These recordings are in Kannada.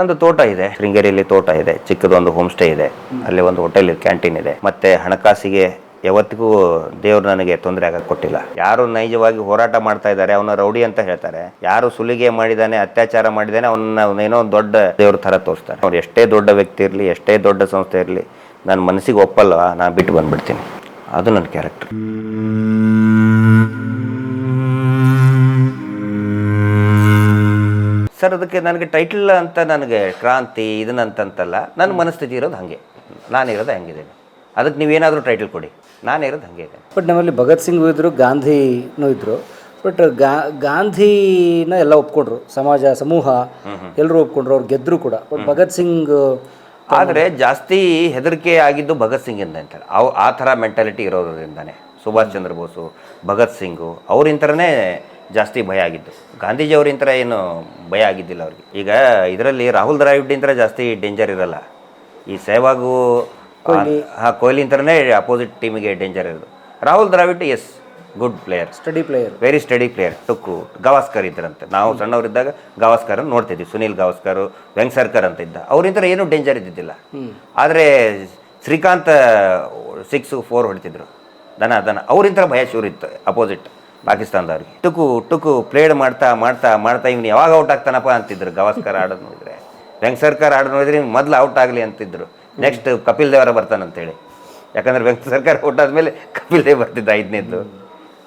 ನಂದು ತೋಟ ಇದೆ. ಶೃಂಗೇರಿಯಲ್ಲಿ ತೋಟ ಇದೆ. ಚಿಕ್ಕದೊಂದು ಹೋಮ್ ಸ್ಟೇ ಇದೆ. ಅಲ್ಲಿ ಒಂದು ಹೋಟೆಲ್ ಕ್ಯಾಂಟೀನ್ ಇದೆ. ಮತ್ತೆ ಹಣಕಾಸಿಗೆ ಯಾವತ್ತಿಗೂ ದೇವ್ರು ನನಗೆ ತೊಂದರೆ ಆಗಕ್ಕೆ ಕೊಟ್ಟಿಲ್ಲ. ಯಾರು ನೈಜವಾಗಿ ಹೋರಾಟ ಮಾಡ್ತಾ ಇದ್ದಾರೆ, ಅವನ ರೌಡಿ ಅಂತ ಹೇಳ್ತಾರೆ. ಯಾರು ಸುಲಿಗೆ ಮಾಡಿದಾನೆ ಅತ್ಯಾಚಾರ ಮಾಡಿದಾನೆ ಅವನ್ನ ಏನೋ ದೊಡ್ಡ ದೇವ್ರ ಥರ ತೋರಿಸ್ತಾರೆ. ಅವ್ರು ಎಷ್ಟೇ ದೊಡ್ಡ ವ್ಯಕ್ತಿ ಇರಲಿ, ಎಷ್ಟೇ ದೊಡ್ಡ ಸಂಸ್ಥೆ ಇರಲಿ ನನ್ನ ಮನಸ್ಸಿಗೆ ಒಪ್ಪಲ್ವಾ ನಾನು ಬಿಟ್ಟು ಬಂದ್ಬಿಡ್ತೀನಿ. ಅದು ನನ್ನ ಕ್ಯಾರೆಕ್ಟರ್ ಸರ್ ಅದಕ್ಕೆ ನನಗೆ ಟೈಟಲ್ ಅಂತ ನನಗೆ ಕ್ರಾಂತಿ ಇದನ್ನಂತಂತಲ್ಲ. ನನ್ನ ಮನಸ್ಥಿತಿ ಇರೋದು ಹಾಗೆ. ನಾನಿರೋದು ಹಂಗಿದ್ದೇನೆ ಅದಕ್ಕೆ ನೀವೇನಾದರೂ ಟೈಟಲ್ ಕೊಡಿ. ನಾನು ಇರೋದು ಹಾಗೆ ಇದೆ. ಬಟ್ ನಮ್ಮಲ್ಲಿ ಭಗತ್ ಸಿಂಗ್ ಇದ್ದರು ಗಾಂಧಿನೂ ಇದ್ದರು ಬಟ್ ಗಾ ಗಾಂಧಿನ ಎಲ್ಲ ಒಪ್ಕೊಂಡ್ರು. ಸಮಾಜ ಸಮೂಹ ಎಲ್ಲರೂ ಒಪ್ಕೊಂಡ್ರು ಅವ್ರು ಗೆದ್ದರು ಕೂಡ. ಬಟ್ ಭಗತ್ ಸಿಂಗ್ ಆದರೆ ಜಾಸ್ತಿ ಹೆದರಿಕೆ ಆಗಿದ್ದು ಭಗತ್ ಸಿಂಗಿಂದ ಅಂತಾರೆ. ಅವು ಆ ಥರ ಮೆಂಟಾಲಿಟಿ ಇರೋದ್ರಿಂದನೇ. ಸುಭಾಷ್ ಚಂದ್ರ ಬೋಸು ಭಗತ್ ಸಿಂಗು ಅವ್ರಿಂತರನೇ ಜಾಸ್ತಿ ಭಯ ಆಗಿದ್ದು. ಗಾಂಧೀಜಿ ಅವ್ರಿಂತರ ಏನು ಭಯ ಆಗಿದ್ದಿಲ್ಲ ಅವ್ರಿಗೆ. ಈಗ ಇದರಲ್ಲಿ ರಾಹುಲ್ ದ್ರಾವಿಡ್ಡಿಂತರ ಜಾಸ್ತಿ ಡೇಂಜರ್ ಇರಲ್ಲ. ಈ ಸೆಹ್ವಾಗು ಹಾಂ ಕೊಹ್ಲಿ ಇಂತರನೇ ಅಪೋಸಿಟ್ ಟೀಮಿಗೆ ಡೇಂಜರ್ ಇರೋದು. Rahul Dravid is good player steady player very steady player tuk Gavaskar ಇದ್ರಂತೆ. ನಾವು ಸಣ್ಣವರಿದ್ದಾಗ ಗವಾಸ್ಕರ್ ನೋಡ್ತಿದ್ವಿ. ಸುನೀಲ್ ಗವಾಸ್ಕರ್ ವೆಂಕಸರ್ಕರ್ ಅಂತ ಇದ್ದ. ಅವರಿಂತರ ಏನೂ ಡೇಂಜರ್ ಇದ್ದಿದ್ದಿಲ್ಲ. ಆದರೆ ಶ್ರೀಕಾಂತ್ ಸಿಕ್ಸ್ ಫೋರ್ ಹೊಡಿತಿದ್ರು. ದನ ದನ. ಅವರಿಂತರ ಭಯ ಶೂರಿತ್ತು ಅಪೋಸಿಟ್ ಪಾಕಿಸ್ತಾನದವ್ರಿಗೆ. ಟುಕು ಟುಕು, ಪ್ಲೇಡ್ ಮಾಡ್ತಾ ಮಾಡ್ತಾ ಮಾಡ್ತಾ ಇವ್ನು ಯಾವಾಗ ಔಟ್ ಆಗ್ತಾನಪ್ಪ ಅಂತಿದ್ರು. ಗವಾಸ್ಕರ್ ಆಡೋದು ನೋಡಿದ್ರೆ. ಸರ್ಕಾರ ಆಡೋದು ನೋಡಿದ್ರೆ ಮೊದಲು ಔಟ್ ಆಗಲಿ ಅಂತಿದ್ರು. ನೆಕ್ಸ್ಟ್ ಕಪಿಲ್ ದೇವರ ಬರ್ತಾನಂತೇಳಿ ಯಾಕಂದ್ರೆ ವೆಂಕ್ ಸರ್ಕಾರ ಔಟ್ ಆದಮೇಲೆ ಕಪಿಲ್ ದೇವ್ ಬರ್ತಿದ್ದ ಐದನೇದ್ದು.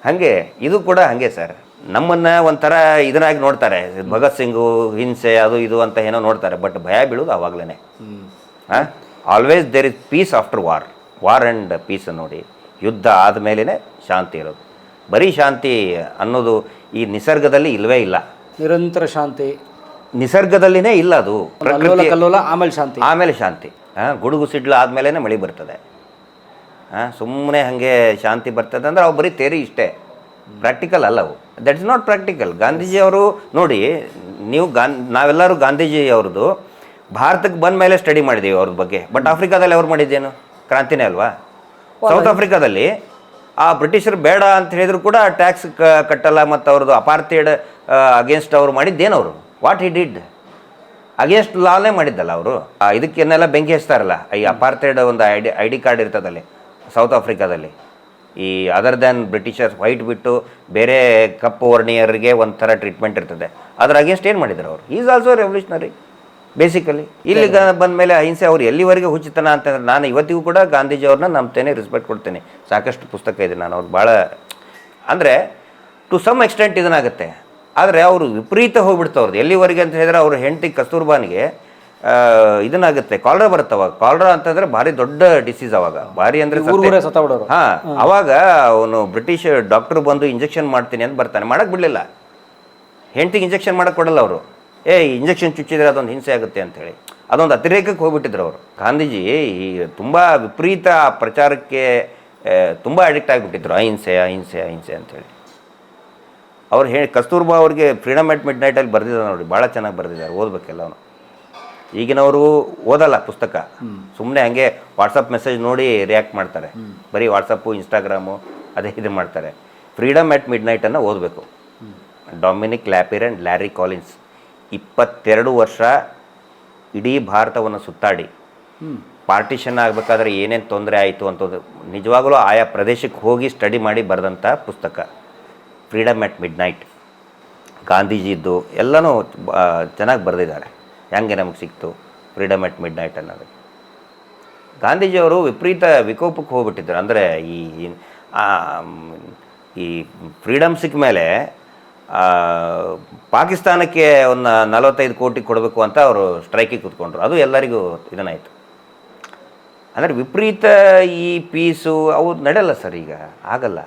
ಹಾಗೆ, ಇದು ಕೂಡ ಹಾಗೆ ಸರ್. ನಮ್ಮನ್ನು ಒಂಥರ ಇದನ್ನಾಗಿ ನೋಡ್ತಾರೆ. ಭಗತ್ ಸಿಂಗು, ಹಿಂಸೆ, ಅದು ಇದು ಅಂತ ಏನೋ ನೋಡ್ತಾರೆ. ಬಟ್ ಭಯ ಬೀಳೋದು ಆವಾಗಲೇ ಹಾಂ? Always there is peace after war war and peace ನೋಡಿ. ಯುದ್ಧ ಆದಮೇಲೆ ಶಾಂತಿ ಇರೋದು. ಬರೀ ಶಾಂತಿ ಅನ್ನೋದು ಈ ನಿಸರ್ಗದಲ್ಲಿ ಇಲ್ಲವೇ ಇಲ್ಲ. ನಿರಂತರ ಶಾಂತಿ. ನಿಸರ್ಗದಲ್ಲಿನೇ ಇಲ್ಲ ಅದು. ಅಲ್ಲೋಲ ಪ್ರಕೃತಿ ಕಲ್ಲೋಲ ಆಮೇಲೆ ಶಾಂತಿ. ಆಮೇಲೆ ಶಾಂತಿ. ಹಾಂ ಗುಡುಗು ಸಿಡ್ಲು ಆದಮೇಲೆ ಮಳೆ ಬರ್ತದೆ. ಹಾಂ ಸುಮ್ಮನೆ ಹಾಗೆ ಶಾಂತಿ ಬರ್ತದೆ ಅಂದರೆ ಅವು ಬರೀ ತೇರಿ ಇಷ್ಟೇ. Practical ಅಲ್ಲವು that is not practical Gandhiji ಅವರು ನೋಡಿ ನೀವು ಗಾನ್ ನಾವೆಲ್ಲರೂ ಗಾಂಧೀಜಿ ಅವ್ರದ್ದು ಭಾರತಕ್ಕೆ ಬಂದ ಮೇಲೆ ಸ್ಟಡಿ ಮಾಡಿದ್ದೀವಿ ಅವ್ರ ಬಗ್ಗೆ. ಬಟ್ ಆಫ್ರಿಕಾದಲ್ಲಿ ಅವ್ರು ಮಾಡಿದ್ದೇನು? ಕ್ರಾಂತಿನೇ ಅಲ್ವಾ? ಸೌತ್ ಆಫ್ರಿಕಾದಲ್ಲಿ ಆ ಬ್ರಿಟಿಷರು ಬೇಡ ಅಂತ ಹೇಳಿದ್ರು ಕೂಡ ಟ್ಯಾಕ್ಸ್ ಕಟ್ಟಲ್ಲ ಮತ್ತು ಅವ್ರದ್ದು ಅಪಾರ್ಥೇಡ್ ಅಗೇನ್ಸ್ಟ್ ಅವರು ಮಾಡಿದ್ದೇನು ಅವರು ವಾಟ್ ಹಿ ಡಿಡ್ ಅಗೇನ್ಸ್ಟ್ ಲಾನೇ ಮಾಡಿದ್ದಲ್ಲ ಅವರು. ಇದಕ್ಕೆನ್ನೆಲ್ಲ ಬೆಂಕಿ ಹಚ್ತಾರಲ್ಲ, ಈ ಅಪಾರ್ಥೇಡ್ ಒಂದು I D I D card ಇರ್ತದಲ್ಲಿ south ಆಫ್ರಿಕಾದಲ್ಲಿ ಈ ಅದರ್ ದ್ಯಾನ್ ಬ್ರಿಟಿಷರ್ಸ್ ವೈಟ್ ಬಿಟ್ಟು ಬೇರೆ ಕಪ್ಪು ವರ್ಣಿಯರಿಗೆ ಒಂಥರ ಟ್ರೀಟ್ಮೆಂಟ್ ಇರ್ತದೆ. ಅದರ ಅಗೇನ್ಸ್ಟ್ ಏನು ಮಾಡಿದ್ರು ಅವರು? ಈಸ್ ಆಲ್ಸೋ ರೆವಲ್ಯೂಷನರಿ ಬೇಸಿಕಲಿ ಇಲ್ಲಿ ಬಂದ ಮೇಲೆ ಅಹಿಂಸೆ ಅವ್ರು ಎಲ್ಲಿವರೆಗೆ ಹುಚ್ಚುತನ ಅಂತಂದ್ರೆ ನಾನು ಇವತ್ತಿಗೂ ಕೂಡ ಗಾಂಧೀಜಿ ಅವ್ರನ್ನ ನಂಬ್ತೇನೆ ರೆಸ್ಪೆಕ್ಟ್ ಕೊಡ್ತೇನೆ. ಸಾಕಷ್ಟು ಪುಸ್ತಕ ಇದೆ ನಾನು ಅವ್ರು ಭಾಳ ಅಂದರೆ ಟು ಸಮ್ ಎಕ್ಸ್ಟೆಂಟ್ ಇದನ್ನಾಗುತ್ತೆ. ಆದರೆ ಅವರು ವಿಪರೀತ ಹೋಗ್ಬಿಡ್ತವ್ರದ್ದು ಎಲ್ಲಿವರೆಗೆ ಅಂತ ಹೇಳಿದ್ರೆ ಅವ್ರ ಹೆಂಡತಿ ಕಸ್ತೂರ್ಬಾನಿಗೆ ಇದನ್ನಾಗುತ್ತೆ. ಕಾಲ್ರಾ ಅವಾಗ. ಕಾಲ್ರಾ ಅಂತಂದ್ರೆ ಭಾರಿ ದೊಡ್ಡ ಡಿಸೀಸ್ ಅವಾಗ. ಭಾರಿ ಅಂದ್ರೆ ಹಾ ಅವಾಗ ಅವನು ಬ್ರಿಟಿಷ್ ಡಾಕ್ಟರ್ ಬಂದು ಇಂಜೆಕ್ಷನ್ ಮಾಡ್ತೀನಿ ಅಂತ ಬರ್ತಾನೆ. ಮಾಡಕ್ ಬಿಡಲಿಲ್ಲ. ಹೆಂಡತಿಗೆ ಇಂಜೆಕ್ಷನ್ ಮಾಡಕ್ ಕೊಡಲ್ಲ ಅವರು. ಏ ಇಂಜೆಕ್ಷನ್ ಚುಚ್ಚಿದ್ರೆ ಅದೊಂದು ಹಿಂಸೆ ಆಗುತ್ತೆ ಅಂತ ಹೇಳಿ. ಅದೊಂದು ಅತಿರೇಕಕ್ಕೆ ಹೋಗ್ಬಿಟ್ಟಿದ್ರು ಅವರು. ಗಾಂಧೀಜಿ ಈ ತುಂಬ ವಿಪರೀತ ಪ್ರಚಾರಕ್ಕೆ ತುಂಬ ಅಡಿಕ್ಟ್ ಆಗಿಬಿಟ್ಟಿದ್ರು. ಅಹಿಂಸೆ ಅಹಿಂಸೆ ಅಹಿಂಸೆ ಅಂತೇಳಿ ಅವ್ರು ಹೇಳಿ ಕಸ್ತೂರ್ಬಾ ಅವ್ರಿಗೆ ಫ್ರೀಡಮ್ ಎಟ್ ಮಿಡ್ ನೈಟಲ್ಲಿ ಬರೆದಿದ್ದಾರೆ ನೋಡಿ ಭಾಳ ಚೆನ್ನಾಗಿ ಬರೆದಿದ್ದಾರೆ ಓದಬೇಕೆಲ್ಲ ಅವನು. ಈಗಿನವರು ಓದಲ್ಲ ಪುಸ್ತಕ. ಸುಮ್ಮನೆ ಹಂಗೆ ವಾಟ್ಸಪ್ ಮೆಸೇಜ್ ನೋಡಿ ರಿಯಾಕ್ಟ್ ಮಾಡ್ತಾರೆ. ಬರೀ ವಾಟ್ಸಪ್ಪು ಇನ್ಸ್ಟಾಗ್ರಾಮು ಅದೇ ಇದು ಮಾಡ್ತಾರೆ. ಫ್ರೀಡಮ್ ಎಟ್ ಮಿಡ್ ನೈಟನ್ನು ಓದಬೇಕು. Dominique Lapierre and Larry Collins ಇಪ್ಪತ್ತೆರಡು ವರ್ಷ ಇಡೀ ಭಾರತವನ್ನು ಸುತ್ತಾಡಿ. ಪಾರ್ಟಿಷನ್ ಆಗಬೇಕಾದ್ರೆ ಏನೇನು ತೊಂದರೆ ಆಯಿತು ಅಂತದ್ದು ನಿಜವಾಗಲೂ ಆಯಾ ಪ್ರದೇಶಕ್ಕೆ ಹೋಗಿ ಸ್ಟಡಿ ಮಾಡಿ ಬರೆದಂಥ ಪುಸ್ತಕ. ಫ್ರೀಡಮ್ ಅಟ್ ಮಿಡ್ ನೈಟ್ ಗಾಂಧೀಜಿದ್ದು ಎಲ್ಲನೂ ಚೆನ್ನಾಗಿ ಬರೆದಿದ್ದಾರೆ. ಹೆಂಗೆ ನಮಗೆ ಸಿಕ್ತು ಫ್ರೀಡಮ್ ಅಟ್ ಮಿಡ್ ನೈಟ್ ಅನ್ನೋದು ಗಾಂಧೀಜಿಯವರು ವಿಪರೀತ ವಿಕೋಪಕ್ಕೆ ಹೋಗ್ಬಿಟ್ಟಿದ್ರು. ಅಂದರೆ ಈ ಈ ಫ್ರೀಡಮ್ ಸಿಕ್ಕ ಮೇಲೆ ಪಾಕಿಸ್ತಾನಕ್ಕೆ ಒಂದು ನಲವತ್ತೈದು ಕೋಟಿ ಕೊಡಬೇಕು ಅಂತ ಅವರು ಸ್ಟ್ರೈಕಿಗೆ ಕೂತ್ಕೊಂಡ್ರು. ಅದು ಎಲ್ಲರಿಗೂ ಇದನ್ನಾಯಿತು. ಅಂದರೆ ವಿಪರೀತ ಈ ಪೀಸು, ಅವು ನಡೆಯಲ್ಲ ಸರ್ ಈಗ, ಆಗಲ್ಲ.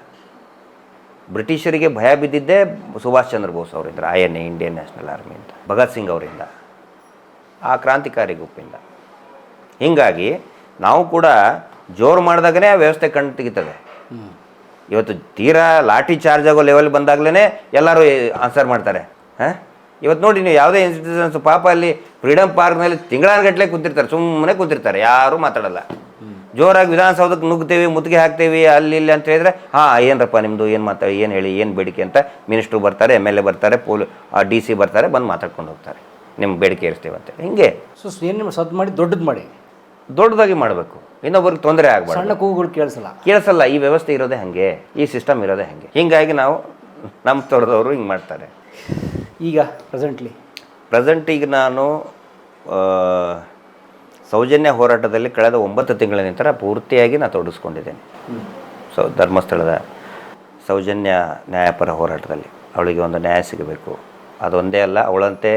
ಬ್ರಿಟಿಷರಿಗೆ ಭಯ ಬಿದ್ದಿದ್ದೇ ಸುಭಾಷ್ ಚಂದ್ರ ಬೋಸ್ ಅವರಿಂದ, I N A, Indian national army ಅಂತ, ಭಗತ್ ಸಿಂಗ್ ಅವರಿಂದ, ಆ ಕ್ರಾಂತಿಕಾರಿ ಗುಂಪಿಂದ. ಹೀಗಾಗಿ ನಾವು ಕೂಡ ಜೋರು ಮಾಡಿದಾಗನೇ ಆ ವ್ಯವಸ್ಥೆ ಕಣ್ಣು ತೆಗಿತದೆ ಇವತ್ತು ತೀರಾ ಲಾಠಿ ಚಾರ್ಜ್ ಆಗೋ ಲೆವೆಲ್ ಬಂದಾಗಲೇ ಎಲ್ಲರೂ ಆನ್ಸರ್ ಮಾಡ್ತಾರೆ. ಹಾಂ? ಇವತ್ತು ನೋಡಿ ನೀವು ಯಾವುದೇ ಇನ್ಸ್ಟಿಟ್ಯೂಷನ್ಸ್ ಪಾಪ ಅಲ್ಲಿ ಫ್ರೀಡಮ್ ಪಾರ್ಕ್ನಲ್ಲಿ ತಿಂಗಳಾನುಗಟ್ಟಲೆ ಕೂತಿರ್ತಾರೆ, ಸುಮ್ಮನೆ ಕೂತಿರ್ತಾರೆ, ಯಾರೂ ಮಾತಾಡಲ್ಲ. ಜೋರಾಗಿ ವಿಧಾನಸೌಧಕ್ಕೆ ನುಗ್ತೇವೆ ಮುತ್ತಿಗೆ ಹಾಕ್ತೀವಿ, ಅಲ್ಲಿ ಇಲ್ಲಿ ಅಂತ ಹೇಳಿದ್ರೆ, ಹಾಂ, ಏನರಪ್ಪ ನಿಮ್ಮದು ಏನು ಮಾತಾಡಿ, ಏನು ಹೇಳಿ, ಏನು ಬೇಡಿಕೆ ಅಂತ ಮಿನಿಸ್ಟ್ರು ಬರ್ತಾರೆ ಎಂ ಎಲ್ ಎ ಬರ್ತಾರೆ, ಪೋಲ್ ಡಿ ಸಿ ಬರ್ತಾರೆ, ಬಂದು ಮಾತಾಡ್ಕೊಂಡು ಹೋಗ್ತಾರೆ. ನಿಮ್ಮ ಬೇಡಿಕೆ ಇರ್ತೀವಂತೆ. ಹಿಂಗೆ. ಸೊ ಏನು ನಿಮ್ಮ ಸದ್ದು ಮಾಡಿ, ದೊಡ್ಡದು ಮಾಡಿ. ದೊಡ್ಡದಾಗಿ ಮಾಡಬೇಕು. ಇನ್ನೊಬ್ಬರಿಗೆ ತೊಂದರೆ ಆಗಬಾರ್ದು. ಸಣ್ಣ ಕೂಗುಗಳು ಕೇಳಿಸಲ್ಲ. ಕೇಳಿಸಲ್ಲ ಈ ವ್ಯವಸ್ಥೆ ಇರೋದೇ ಹಾಗೆ ಈ ಸಿಸ್ಟಮ್ ಇರೋದೇ ಹಾಗೆ. ಹೀಗಾಗಿ ನಾವು ನಮ್ಮ ತೋರದವರು ಹಿಂಗೆ ಮಾಡ್ತಾರೆ. ಈಗ ಪ್ರೆಸೆಂಟ್ಲಿ ಪ್ರೆಸೆಂಟ್ ಈಗ ನಾನು ಸೌಜನ್ಯ ಹೋರಾಟದಲ್ಲಿ ಕಳೆದ ಒಂಬತ್ತು ತಿಂಗಳ ನಂತರ ಪೂರ್ತಿಯಾಗಿ ನಾನು ತೊಡಗಿಸ್ಕೊಂಡಿದ್ದೇನೆ. ಸೊ ಧರ್ಮಸ್ಥಳದ ಸೌಜನ್ಯ ನ್ಯಾಯಪರ ಹೋರಾಟದಲ್ಲಿ ಅವಳಿಗೆ ಒಂದು ನ್ಯಾಯ ಸಿಗಬೇಕು. ಅದೊಂದೇ ಅಲ್ಲ ಅವಳಂತೆ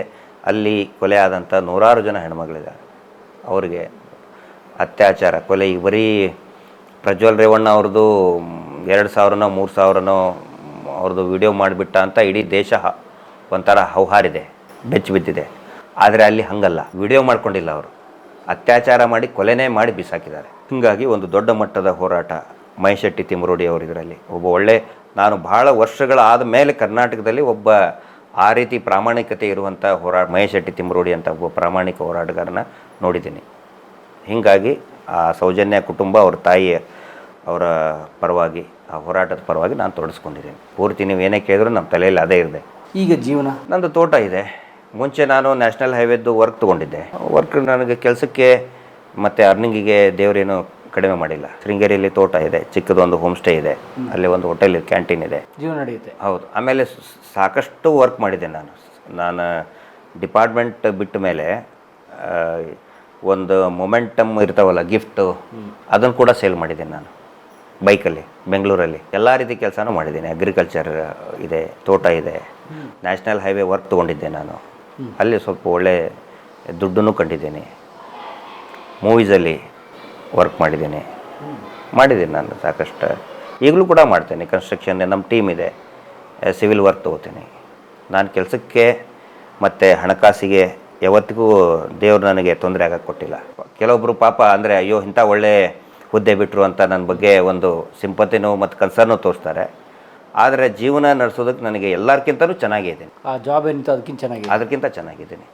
ಅಲ್ಲಿ ಕೊಲೆ ಆದಂಥ ನೂರಾರು ಜನ ಹೆಣ್ಮಗಳಿದ್ದಾರೆ. ಅವರಿಗೆ ಅತ್ಯಾಚಾರ, ಕೊಲೆ ಈಗ ಬರೀ ಪ್ರಜ್ವಲ್ ರೇವಣ್ಣ ಅವ್ರದ್ದು ಎರಡು ಸಾವಿರನೋ, ಮೂರು ಸಾವಿರನೋ ಅವ್ರದ್ದು ವಿಡಿಯೋ ಮಾಡಿಬಿಟ್ಟ ಅಂತ ಇಡೀ ದೇಶ ಒಂಥರ ಹೌಹಾರಿದೆ, ಬೆಚ್ಚಿ ಬಿದ್ದಿದೆ. ಆದರೆ ಅಲ್ಲಿ ಹಂಗಲ್ಲ. ವಿಡಿಯೋ ಮಾಡ್ಕೊಂಡಿಲ್ಲ ಅವರು. ಅತ್ಯಾಚಾರ ಮಾಡಿ, ಕೊಲೆನೇ ಮಾಡಿ ಬಿಸಾಕಿದ್ದಾರೆ. ಹೀಗಾಗಿ ಒಂದು ದೊಡ್ಡ ಮಟ್ಟದ ಹೋರಾಟ ಮಹೇಶೆಟ್ಟಿ ತಿಮರೋಡಿ ಅವರು ಇದರಲ್ಲಿ. ಒಬ್ಬ ಒಳ್ಳೆ, ನಾನು ಭಾಳ ವರ್ಷಗಳಾದ ಮೇಲೆ ಕರ್ನಾಟಕದಲ್ಲಿ ಒಬ್ಬ ಆ ರೀತಿ ಪ್ರಾಮಾಣಿಕತೆ ಇರುವಂಥ ಹೋರಾ ಮಹೇಶೆಟ್ಟಿ ತಿಮರೋಡಿ ಅಂತ ಒಬ್ಬ ಪ್ರಾಮಾಣಿಕ ಹೋರಾಟಗಾರನ ನೋಡಿದ್ದೀನಿ. ಹೀಗಾಗಿ ಆ ಸೌಜನ್ಯ ಕುಟುಂಬ ಅವ್ರ ತಾಯಿ ಅವರ ಪರವಾಗಿ ಆ ಹೋರಾಟದ ಪರವಾಗಿ ನಾನು ತೊಡಸ್ಕೊಂಡಿದ್ದೀನಿ. ಪೂರ್ತಿ ನೀವು ಏನೇ ಕೇಳಿದ್ರು ನಮ್ಮ ತಲೆಯಲ್ಲಿ ಅದೇ ಇದೆ. ಈಗ ಜೀವನ? ನಂದು ತೋಟ ಇದೆ. ಮುಂಚೆ ನಾನು ನ್ಯಾಷನಲ್ ಹೈವೇದ್ದು ವರ್ಕ್ ತೊಗೊಂಡಿದ್ದೆ. ವರ್ಕ್ ನನಗೆ ಕೆಲಸಕ್ಕೆ ಮತ್ತು ಅರ್ನಿಂಗಿಗೆ ದೇವರೇನು ಕಡಿಮೆ ಮಾಡಿಲ್ಲ. ಶೃಂಗೇರಿಯಲ್ಲಿ ತೋಟ ಇದೆ ಚಿಕ್ಕದೊಂದು ಹೋಮ್ ಸ್ಟೇ ಇದೆ. ಅಲ್ಲಿ ಒಂದು ಹೋಟೆಲ್ ಕ್ಯಾಂಟೀನ್ ಇದೆ. ಜೀವನ ನಡೆಯುತ್ತೆ. ಹೌದು. ಆಮೇಲೆ ಸಾಕಷ್ಟು ವರ್ಕ್ ಮಾಡಿದ್ದೆ ನಾನು. ನಾನು ಡಿಪಾರ್ಟ್ಮೆಂಟ್ ಬಿಟ್ಟ ಮೇಲೆ ಒಂದು ಮೊಮೆಂಟಮ್ ಇರ್ತಾವಲ್ಲ ಗಿಫ್ಟು ಅದನ್ನು ಕೂಡ ಸೇಲ್ ಮಾಡಿದ್ದೀನಿ ನಾನು. ಬೈಕಲ್ಲಿ, ಬೆಂಗಳೂರಲ್ಲಿ. ಎಲ್ಲ ರೀತಿ ಕೆಲಸನೂ ಮಾಡಿದ್ದೀನಿ. ಅಗ್ರಿಕಲ್ಚರ್ ಇದೆ, ತೋಟ ಇದೆ. ನ್ಯಾಷನಲ್ ಹೈವೇ ವರ್ಕ್ ತೊಗೊಂಡಿದ್ದೆ ನಾನು. ಅಲ್ಲಿ ಸ್ವಲ್ಪ ಒಳ್ಳೆ ದುಡ್ಡನ್ನು ಕಂಡಿದ್ದೀನಿ. ಮೂವೀಸಲ್ಲಿ ವರ್ಕ್ ಮಾಡಿದ್ದೀನಿ. ಮಾಡಿದ್ದೀನಿ ನಾನು ಸಾಕಷ್ಟು. ಈಗಲೂ ಕೂಡ ಮಾಡ್ತೀನಿ. ಕನ್ಸ್ಟ್ರಕ್ಷನ್ ನಮ್ಮ ಟೀಮ್ ಇದೆ. ಸಿವಿಲ್ ವರ್ಕ್ ತೊಗೋತೀನಿ. ನಾನು ಕೆಲಸಕ್ಕೆ ಮತ್ತು ಹಣಕಾಸಿಗೆ ಯಾವತ್ತಿಗೂ ದೇವ್ರು ನನಗೆ ತೊಂದರೆ ಆಗಕ್ಕೆ ಕೊಟ್ಟಿಲ್ಲ. ಕೆಲವೊಬ್ಬರು ಪಾಪ ಅಂದರೆ ಅಯ್ಯೋ ಇಂಥ ಒಳ್ಳೆ ಹುದ್ದೆ ಬಿಟ್ಟರು ಅಂತ ನನ್ನ ಬಗ್ಗೆ ಒಂದು ಸಿಂಪತಿನೋ ಮತ್ತು ಕನ್ಸರ್ನು ತೋರಿಸ್ತಾರೆ. ಆದರೆ ಜೀವನ ನಡೆಸೋದಕ್ಕೆ ನನಗೆ ಎಲ್ಲರಿಗಿಂತಲೂ ಚೆನ್ನಾಗಿದ್ದೀನಿ ಆ ಜಾಬ್ ಏನಿತ್ತು ಅದಕ್ಕಿಂತ ಚೆನ್ನಾಗಿದೆ ಅದಕ್ಕಿಂತ ಚೆನ್ನಾಗಿದ್ದೀನಿ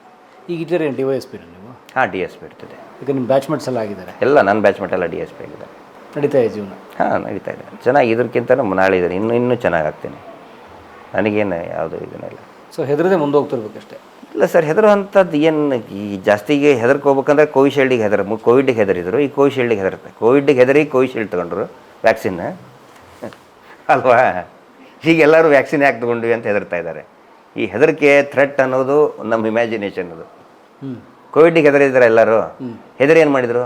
ಈಗ ಇದ್ದೀರಿ ಡಿ ವೈ ಎಸ್ ಪಿ ನೀವು? ಹಾಂ ಡಿ ಎಸ್ ಪಿ ಇರ್ತದೆ. ಈಗ ನಿಮ್ಮ ಬ್ಯಾಚ್ಮೆಂಟ್ಸ್ ಎಲ್ಲ ಆಗಿದ್ದಾರೆ? ಎಲ್ಲ ನನ್ನ ಬ್ಯಾಚ್ಮೆಂಟ್ ಎಲ್ಲ ಡಿ ಎಸ್ ಪಿ ಆಗಿದೆ ನಡೀತಾ ಇದೆ ಜೀವನ? ಹಾಂ ನಡೀತಾ ಇದೆ. ಚೆನ್ನಾಗಿ ಇದಕ್ಕಿಂತನೂ ನಾಳೆ ಇದ್ದೀನಿ. ಇನ್ನೂ ಇನ್ನೂ ಚೆನ್ನಾಗಿ ಆಗ್ತೀನಿ. ನನಗೇನು ಯಾವುದು ಇದನ್ನೆಲ್ಲ. ಸೊ ಹೆದರದೆ ಮುಂದೆ ಹೋಗ್ತಿರ್ಬೇಕಷ್ಟೇ. ಇಲ್ಲ ಸರ್ ಹೆದರುವಂಥದ್ದು ಏನು ಈ ಜಾಸ್ತಿಗೆ ಹೆದರ್ಕೋಬೇಕಂದ್ರೆ ಕೋವಿಶೀಲ್ಡಿಗೆ ಹೆದರ್ ಕೋವಿಡ್ಗೆ ಹೆದರಿದ್ರು ಈ ಕೋವಿಶೀಲ್ಡಿಗೆ ಹೆದರುತ್ತೆ. ಕೋವಿಡ್ಗೆ ಹೆದರಿ ಕೋವಿಶೀಲ್ಡ್ ತೊಗೊಂಡ್ರು ವ್ಯಾಕ್ಸಿನ್. ಅಲ್ವಾ? ಈಗ ಎಲ್ಲರೂ ವ್ಯಾಕ್ಸಿನ್ ಯಾಕೆ ತೊಗೊಂಡ್ವಿ ಅಂತ ಹೆದರ್ತಾ ಇದ್ದಾರೆ. ಈ ಹೆದರಿಕೆ ಥ್ರೆಟ್ ಅನ್ನೋದು ನಮ್ಮ ಇಮ್ಯಾಜಿನೇಷನ್ ಅದು. ಕೋವಿಡ್ಗೆ ಹೆದರಿದ್ದಾರೆ ಎಲ್ಲರೂ. ಹೆದರಿ ಏನು ಮಾಡಿದರು?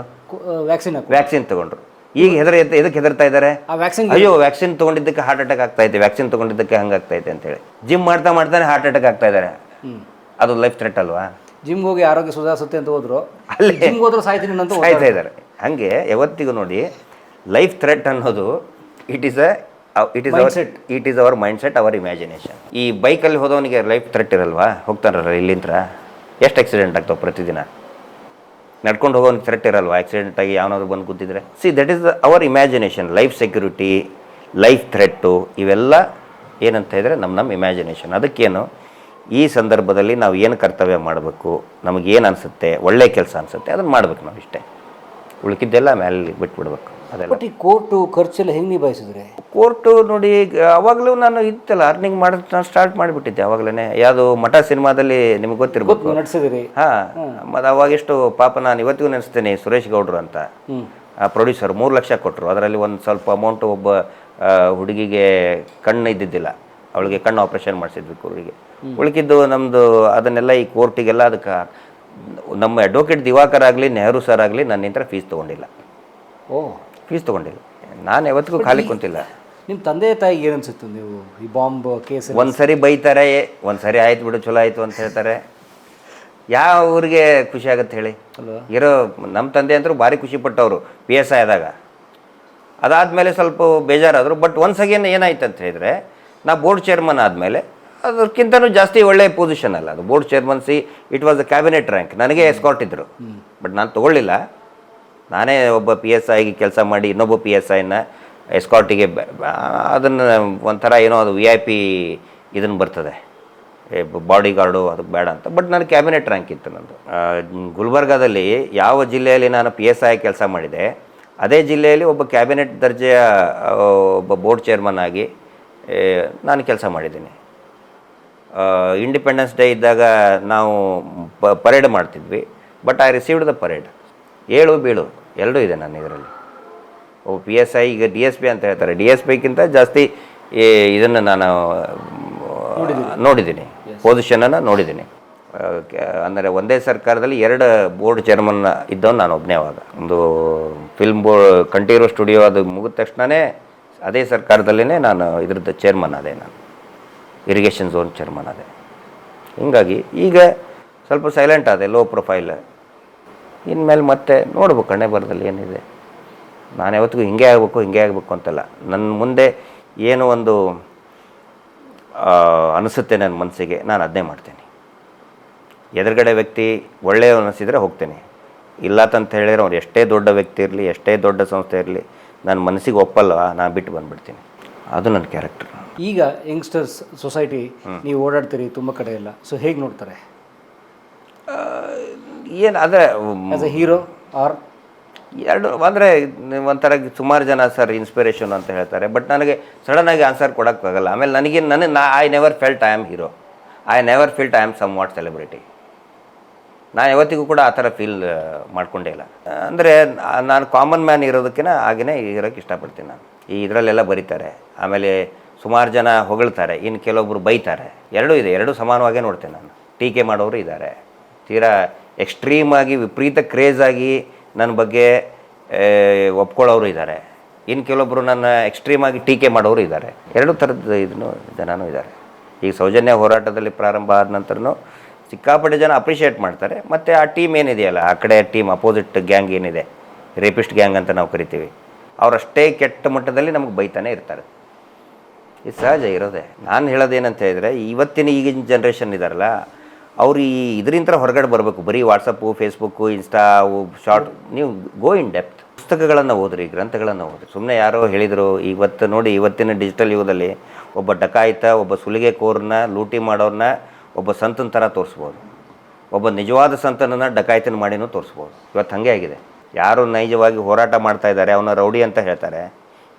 ವ್ಯಾಕ್ಸಿನ್ ವ್ಯಾಕ್ಸಿನ್ ತೊಗೊಂಡ್ರು. ಈಗ ಹೆದರಿ ಎದಕ್ಕೆ ಹೆದರ್ತಾ ಇದ್ದಾರೆ? ಆ ವ್ಯಾಕ್ಸಿನ್ ಅಯ್ಯೋ ವ್ಯಾಕ್ಸಿನ್ ತೊಗೊಂಡಿದ್ದಕ್ಕೆ ಹಾರ್ಟ್ ಅಟ್ಯಾಕ್ ಆಗ್ತಾ ಇದೆ ವ್ಯಾಕ್ಸಿನ್ ತೊಗೊಂಡಿದ್ದಕ್ಕೆ ಹಂಗೆ ಆಗ್ತಾ ಇದೆ ಅಂತೇಳಿ ಜಿಮ್ ಮಾಡ್ತಾ ಮಾಡ್ತಾನೆ ಹಾರ್ಟ್ ಅಟ್ಯಾಕ್ ಆಗ್ತಾ ಇದ್ದಾರೆ. ಅದು ಲೈಫ್ ಥ್ರೆಟ್ ಅಲ್ವಾ? ಜಿಮ್ಗೆ ಹೋಗಿ ಆರೋಗ್ಯ ಸುಧಾರಿಸುತ್ತೆ ಅಂತ ಹೋದ್ರು. ಅಲ್ಲಿ ಜಿಮ್ಗೆ ಹೋದ್ರು ಸಾಯ್ತೀನಿ ಅಂತ ಸಾಯ್ತಾ ಇದ್ದಾರೆ. ಹಂಗೆ ಯಾವತ್ತಿಗೂ ನೋಡಿ ಲೈಫ್ ಥ್ರೆಟ್ ಅನ್ನೋದು it is a it is our set it is our mind set our imagination ಈ ಬೈಕಲ್ಲಿ ಹೋದವನಿಗೆ ಲೈಫ್ ಥ್ರೆಟ್ ಇರಲ್ವಾ? ಹೋಗ್ತಾರಲ್ಲ ಇಲ್ಲಿಂದ ಎಷ್ಟು ಆಕ್ಸಿಡೆಂಟ್ ಆಗ್ತಾವೆ ಪ್ರತಿದಿನ? ನಡ್ಕೊಂಡು ಹೋಗೋನಿಗೆ ಥ್ರೆಟ್ ಇರಲ್ವಾ? ಆಕ್ಸಿಡೆಂಟ್ ಆಗಿ ಯಾವನಾದ್ರು ಬಂದು ಕೂತಿದ್ರೆ? See that is our imagination life security life threat ಇವೆಲ್ಲ ಏನಂತ ಇದ್ರೆ ನಮ್ಮ ನಮ್ಮ ಇಮ್ಯಾಜಿನೇಷನ್ ಅದಕ್ಕೇನು ಈ ಸಂದರ್ಭದಲ್ಲಿ ನಾವು ಏನು ಕರ್ತವ್ಯ ಮಾಡಬೇಕು ನಮಗೇನು ಅನಿಸುತ್ತೆ ಒಳ್ಳೆ ಕೆಲಸ ಅನಿಸುತ್ತೆ ಅದನ್ನು ಮಾಡ್ಬೇಕು ನಾವು ಇಷ್ಟೇ. ಉಳ್ಕಿದ್ದೆಲ್ಲ ಮೇಲೆ ಬಿಟ್ಬಿಡ್ಬೇಕು ಅದೆಲ್ಲ. ಬಟ್ ಈ ಕೋರ್ಟು ಖರ್ಚೆಲ್ಲ ಹೆಂಗೆ ನಿಭಾಯಿಸಿದ್ರೆ? ಕೋರ್ಟು ನೋಡಿ ಅವಾಗಲೂ ನಾನು ಇತ್ತಲ್ಲ ಅರ್ನಿಂಗ್ ಮಾಡೋದು ನಾನು ಸ್ಟಾರ್ಟ್ ಮಾಡಿಬಿಟ್ಟಿದ್ದೆ ಅವಾಗಲೇ ಯಾವುದು ಮಠ ಸಿನಿಮಾದಲ್ಲಿ ನಿಮ್ಗೆ ಗೊತ್ತಿರ್ಬೇಕು. ನಡೆಸಿದ್ರಿ. ಹಾಂ ಮತ್ತು ಅವಾಗೆಷ್ಟು ಪಾಪ ನಾನು ಇವತ್ತಿಗೂ ನೆನೆಸ್ತೇನೆ ಸುರೇಶ್ ಗೌಡ್ರು ಅಂತ. ಆ ಪ್ರೊಡ್ಯೂಸರ್ ಮೂರು ಲಕ್ಷ ಕೊಟ್ಟರು ಅದರಲ್ಲಿ ಒಂದು ಸ್ವಲ್ಪ ಅಮೌಂಟು ಒಬ್ಬ ಆ, ಹುಡುಗಿಗೆ ಕಣ್ಣು ಇದ್ದಿದ್ದಿಲ್ಲ. ಅವಳಿಗೆ ಕಣ್ಣು ಆಪ್ರೇಷನ್ ಮಾಡಿಸಿದ್ವಿ ಕೂರಿಗೆ ಉಳಿಕಿದ್ದು ನಮ್ಮದು ಅದನ್ನೆಲ್ಲ ಈ ಕೋರ್ಟಿಗೆಲ್ಲ ಅದಕ್ಕೆ ನಮ್ಮ ಅಡ್ವೊಕೇಟ್ ದಿವಾಕರ್ ಆಗಲಿ ನೆಹರು ಸರ್ ಆಗಲಿ ನನ್ನ ನನ್ನಿಂದ ಫೀಸ್ ತೊಗೊಂಡಿಲ್ಲ. ಓ. ಫೀಸ್ ತೊಗೊಂಡಿಲ್ಲ. ನಾನು ಯಾವತ್ತಿಗೂ ಖಾಲಿ ಕುಂತಿಲ್ಲ. ನಿಮ್ಮ ತಂದೆ ತಾಯಿಗೆ ಏನು ಅನ್ಸುತ್ತೆ ನೀವು? ಈ ಬಾಂಬ್ ಕೇಸ್ ಒಂದು ಸರಿ ಬೈತಾರೆ ಒಂದು ಸರಿ ಆಯ್ತು ಬಿಡು ಚಲೋ ಆಯಿತು ಅಂತ ಹೇಳ್ತಾರೆ. ಯಾವ ಊರಿಗೆ ಖುಷಿ ಆಗುತ್ತೆ ಹೇಳಿ? ಇರೋ ನಮ್ಮ ತಂದೆ ಅಂದರು ಭಾರಿ ಖುಷಿ ಪಟ್ಟವರು ಪಿ ಎಸ್ ಐ ಆದಾಗ. ಅದಾದಮೇಲೆ ಸ್ವಲ್ಪ ಬೇಜಾರಾದರು ಬಟ್ ಒಂದು ಸಗೇನು ಏನಾಯ್ತು ಅಂತ ಹೇಳಿದರೆ ನಾ ಬೋರ್ಡ್ ಚೇರ್ಮನ್ ಆದಮೇಲೆ ಅದಕ್ಕಿಂತನೂ ಜಾಸ್ತಿ ಒಳ್ಳೆಯ ಪೊಸಿಷನ್ ಅಲ್ಲ. ಅದು board chairman see it was a cabinet rank ನನಗೆ ಎಸ್ಕಾಟ್ ಇದ್ದರು ಬಟ್ ನಾನು ತೊಗೊಳ್ಳಿಲ್ಲ. ನಾನೇ ಒಬ್ಬ ಪಿ ಎಸ್ ಐಗೆ ಕೆಲಸ ಮಾಡಿ ಇನ್ನೊಬ್ಬ ಪಿ ಎಸ್ ಐನ ಎಸ್ಕಾಟಿಗೆ ಅದನ್ನು ಒಂಥರ ಏನೋ ಅದು ವಿ ಐ ಪಿ ಇದನ್ನು ಬರ್ತದೆ. ಬಾಡಿ ಗಾರ್ಡು ಅದು ಬೇಡ ಅಂತ. ಬಟ್ ನಾನು ಕ್ಯಾಬಿನೆಟ್ ರ್ಯಾಂಕ್ ಇತ್ತು ನಂದು. ಗುಲ್ಬರ್ಗಾದಲ್ಲಿ ಯಾವ ಜಿಲ್ಲೆಯಲ್ಲಿ ನಾನು ಪಿ ಎಸ್ ಐ ಕೆಲಸ ಮಾಡಿದೆ, ಅದೇ ಜಿಲ್ಲೆಯಲ್ಲಿ ಒಬ್ಬ ಕ್ಯಾಬಿನೆಟ್ ದರ್ಜೆಯ ಒಬ್ಬ ಬೋರ್ಡ್ ಚೇರ್ಮನ್ ಆಗಿ ನಾನು ಕೆಲಸ ಮಾಡಿದ್ದೀನಿ. ಇಂಡಿಪೆಂಡೆನ್ಸ್ ಡೇ ಇದ್ದಾಗ ನಾವು ಪ ಪರೇಡ್ ಮಾಡ್ತಿದ್ವಿ but I received the parade ಏಳು ಬೀಳು ಎರಡೂ ಇದೆ ನಾನು ಇದರಲ್ಲಿ. ಓ ಪಿ ಎಸ್ ಐ ಈಗ ಡಿ ಎಸ್ ಪಿ ಅಂತ ಹೇಳ್ತಾರೆ. ಡಿ ಎಸ್ ಪಿಗಿಂತ ಜಾಸ್ತಿ ಇದನ್ನು ನಾನು ನೋಡಿದ್ದೀನಿ. ಪೊಸಿಷನನ್ನು ನೋಡಿದ್ದೀನಿ. ಅಂದರೆ ಒಂದೇ ಸರ್ಕಾರದಲ್ಲಿ ಎರಡು ಬೋರ್ಡ್ ಚೇರ್ಮನ್ ಇದ್ದವನು ನಾನು ಒಬ್ಬನೇ ಅವಾಗ ಒಂದು ಫಿಲ್ಮ್ ಬೋರ್ಡ್ ಕಂಠೀರೋ ಸ್ಟುಡಿಯೋ ಅದು ಮುಗಿದ ತಕ್ಷಣವೇ ಅದೇ ಸರ್ಕಾರದಲ್ಲೇ ನಾನು ಇದ್ರದ್ದು ಚೇರ್ಮನ್ ಅದೇ ನಾನು. ಇರಿಗೇಷನ್ ಝೋನ್ ಚೇರ್ಮನ್ ಅದೇ. ಹಿಂಗಾಗಿ ಈಗ ಸ್ವಲ್ಪ ಸೈಲೆಂಟ್ ಅದೇ ಲೋ ಪ್ರೊಫೈಲ್ ಇನ್ಮೇಲೆ ಮತ್ತೆ ನೋಡ್ಬೇಕು, ಕಣ್ಣೆ ಬರದಲ್ಲಿ ಏನಿದೆ. ನಾನು ಯಾವತ್ತಿಗೂ ಹಿಂಗೆ ಆಗಬೇಕು ಹಿಂಗೆ ಆಗಬೇಕು ಅಂತಲ್ಲ. ನನ್ನ ಮುಂದೆ ಏನು ಒಂದು ಅನಿಸುತ್ತೆ ನನ್ನ ಮನಸ್ಸಿಗೆ ನಾನು ಅದನ್ನೇ ಮಾಡ್ತೀನಿ. ಎದುರುಗಡೆ ವ್ಯಕ್ತಿ ಒಳ್ಳೆಯ ಅನಿಸಿದರೆ ಹೋಗ್ತೇನೆ. ಇಲ್ಲ ಅಂತ ಹೇಳಿದ್ರೆ ಅವ್ರು ಎಷ್ಟೇ ದೊಡ್ಡ ವ್ಯಕ್ತಿ ಇರಲಿ, ಎಷ್ಟೇ ದೊಡ್ಡ ಸಂಸ್ಥೆ ಇರಲಿ ನನ್ನ ಮನಸ್ಸಿಗೆ ಒಪ್ಪಲ್ಲ ನಾನು ಬಿಟ್ಟು ಬಂದ್ಬಿಡ್ತೀನಿ. ಅದು ನನ್ನ ಕ್ಯಾರೆಕ್ಟರ್ ಈಗ ಯಂಗ್ಸ್ಟರ್ಸ್ ಸೊಸೈಟಿ ನೀವು ಓಡಾಡ್ತೀರಿ ತುಂಬ ಕಡೆ ಎಲ್ಲ ಸೊ ಹೇಗೆ ನೋಡ್ತಾರೆ? ಏನು ಅಂದರೆ ಆಸ್ ಎ ಹೀರೋ ಆರ್ ಎರಡು ಅಂದರೆ ಒಂಥರ ಸುಮಾರು ಜನ ಸರ್ ಇನ್ಸ್ಪಿರೇಷನ್ ಅಂತ ಹೇಳ್ತಾರೆ ಬಟ್ ನನಗೆ ಸಡನ್ನಾಗಿ ಆನ್ಸರ್ ಕೊಡೋಕ್ಕಾಗಲ್ಲ. ಆಮೇಲೆ ನನಗೆ ನನಗೆ ನಾ I never felt I am hero I never felt I am somewhat celebrity ನಾನು ಯಾವತ್ತಿಗೂ ಕೂಡ ಆ ಥರ ಫೀಲ್ ಮಾಡ್ಕೊಂಡೇ ಇಲ್ಲ. ಅಂದರೆ ನಾನು ಕಾಮನ್ ಮ್ಯಾನ್ ಇರೋದಕ್ಕಿಂತ ಹಾಗೆಯೇ ಇರೋಕ್ಕೆ ಇಷ್ಟಪಡ್ತೀನಿ ನಾನು. ಈ ಇದರಲ್ಲೆಲ್ಲ ಬರೀತಾರೆ. ಆಮೇಲೆ ಸುಮಾರು ಜನ ಹೊಗಳ್ತಾರೆ. ಇನ್ನು ಕೆಲವೊಬ್ಬರು ಬೈತಾರೆ. ಎರಡೂ ಇದೆ. ಎರಡೂ ಸಮಾನವಾಗೇ ನೋಡ್ತೇನೆ ನಾನು. ಟೀಕೆ ಮಾಡೋರು ಇದ್ದಾರೆ ತೀರಾ ಎಕ್ಸ್ಟ್ರೀಮ್ ಆಗಿ, ವಿಪರೀತ ಕ್ರೇಜ್ ಆಗಿ ನನ್ನ ಬಗ್ಗೆ ಒಪ್ಕೊಳ್ಳೋರು ಇದ್ದಾರೆ ಇನ್ನು ಕೆಲವೊಬ್ಬರು ನನ್ನ ಎಕ್ಸ್ಟ್ರೀಮ್ ಆಗಿ ಟೀಕೆ ಮಾಡೋರು ಇದ್ದಾರೆ ಎರಡೂ ಥರದ ಇದನ್ನು, ಜನನೂ ಇದ್ದಾರೆ ಈಗ ಸೌಜನ್ಯ ಹೋರಾಟದಲ್ಲಿ ಪ್ರಾರಂಭ ಆದ ನಂತರನೂ ಸಿಕ್ಕಾಪಟ್ಟೆ ಜನ ಅಪ್ರಿಷಿಯೇಟ್ ಮಾಡ್ತಾರೆ. ಮತ್ತು ಆ ಟೀಮ್ ಏನಿದೆಯಲ್ಲ, ಆ ಕಡೆ ಟೀಮ್ ಅಪೋಸಿಟ್ ಗ್ಯಾಂಗ್ ಏನಿದೆ ರೇಪಿಸ್ಟ್ ಗ್ಯಾಂಗ್ ಅಂತ ನಾವು ಕರಿತೀವಿ, ಅವರಷ್ಟೇ ಕೆಟ್ಟ ಮಟ್ಟದಲ್ಲಿ ನಮಗೆ ಬೈತಾನೆ ಇರ್ತಾರೆ. ಇದು ಸಹಜ ಇರೋದೆ. ನಾನು ಹೇಳೋದೇನಂತ ಹೇಳಿದರೆ, ಇವತ್ತಿನ ಈಗಿನ ಜನ್ರೇಷನ್ ಇದಾರಲ್ಲ, ಅವರು ಈ ಇದರಿಂದ ಹೊರಗಡೆ ಬರಬೇಕು. ಬರೀ ವಾಟ್ಸಪ್ಪು ಫೇಸ್ಬುಕ್ಕು ಇನ್ಸ್ಟಾ ಶಾರ್ಟ್ ನೀವು ಗೋ ಇನ್ ಡೆಪ್ತ್ ಪುಸ್ತಕಗಳನ್ನು ಓದ್ರಿ, ಗ್ರಂಥಗಳನ್ನು ಓದ್ರಿ. ಸುಮ್ಮನೆ ಯಾರೋ ಹೇಳಿದರು, ಇವತ್ತು ನೋಡಿ, ಇವತ್ತಿನ ಡಿಜಿಟಲ್ ಯುಗದಲ್ಲಿ ಒಬ್ಬ ಡಕಾಯಿತ, ಒಬ್ಬ ಸುಲಿಗೆ ಕೋರ್ನ ಲೂಟಿ ಮಾಡೋರನ್ನ ಒಬ್ಬ ಸಂತನ ಥರ ತೋರಿಸ್ಬೋದು. ಒಬ್ಬ ನಿಜವಾದ ಸಂತನನ್ನು ಡಕಾಯ್ತನ ಮಾಡಿನೂ ತೋರಿಸ್ಬೋದು. ಇವತ್ತು ಹಾಗೆ ಆಗಿದೆ. ಯಾರು ನೈಜವಾಗಿ ಹೋರಾಟ ಮಾಡ್ತಾ ಇದ್ದಾರೆ, ಅವನ ರೌಡಿ ಅಂತ ಹೇಳ್ತಾರೆ.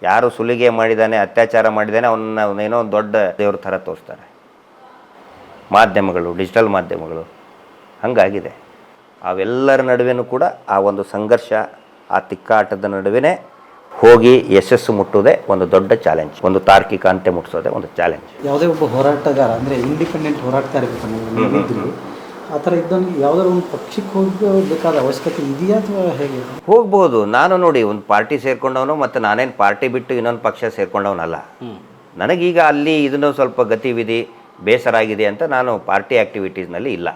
ಯಾರು ಸುಲಿಗೆ ಮಾಡಿದ್ದಾನೆ, ಅತ್ಯಾಚಾರ ಮಾಡಿದ್ದಾನೆ ಅವನ್ನ ಏನೋ ದೊಡ್ಡ ದೇವ್ರ ಥರ ತೋರಿಸ್ತಾರೆ. ಮಾಧ್ಯಮಗಳು, ಡಿಜಿಟಲ್ ಮಾಧ್ಯಮಗಳು, ಹಾಗಾಗಿದೆ. ಅವೆಲ್ಲರ ನಡುವೆನೂ ಕೂಡ ಆ ಒಂದು ಸಂಘರ್ಷ, ಆ ತಿಕ್ಕಾಟದ ನಡುವೆ ಹೋಗಿ ಯಶಸ್ಸು ಮುಟ್ಟುವುದೇ ಒಂದು ದೊಡ್ಡ ಚಾಲೆಂಜ್ ಒಂದು ತಾರ್ಕಿಕ ಅಂತೆ ಮುಟ್ಟಿಸೋದೇ ಒಂದು ಚಾಲೆಂಜ್ ಯಾವುದೇ ಒಬ್ಬ ಹೋರಾಟಗಾರ ಅಂದರೆ ಇಂಡಿಪೆಂಡೆಂಟ್ ಹೋರಾಡ್ತಾ ಇರಬೇಕು ಆ ಥರ ಇದ್ದವನಿಗೆ ಯಾವುದಾದ್ರು ಒಂದು ಪಕ್ಷಕ್ಕೆ ಹೋಗಬೇಕಾದ ಅವಶ್ಯಕತೆ ಇದೆಯಾ ಅಥವಾ ಹೇಗೆ? ಹೋಗ್ಬೋದು. ನಾನು ನೋಡಿ ಒಂದು ಪಾರ್ಟಿ ಸೇರ್ಕೊಂಡವನು ಮತ್ತು ನಾನೇನು ಪಾರ್ಟಿ ಬಿಟ್ಟು ಇನ್ನೊಂದು ಪಕ್ಷ ಸೇರ್ಕೊಂಡವನಲ್ಲ. ನನಗೀಗ ಅಲ್ಲಿ ಇದನ್ನು ಸ್ವಲ್ಪ ಗತಿವಿಧಿ ಬೇಸರ ಆಗಿದೆ ಅಂತ ನಾನು ಪಾರ್ಟಿ ಆ್ಯಕ್ಟಿವಿಟೀಸ್ನಲ್ಲಿ ಇಲ್ಲ.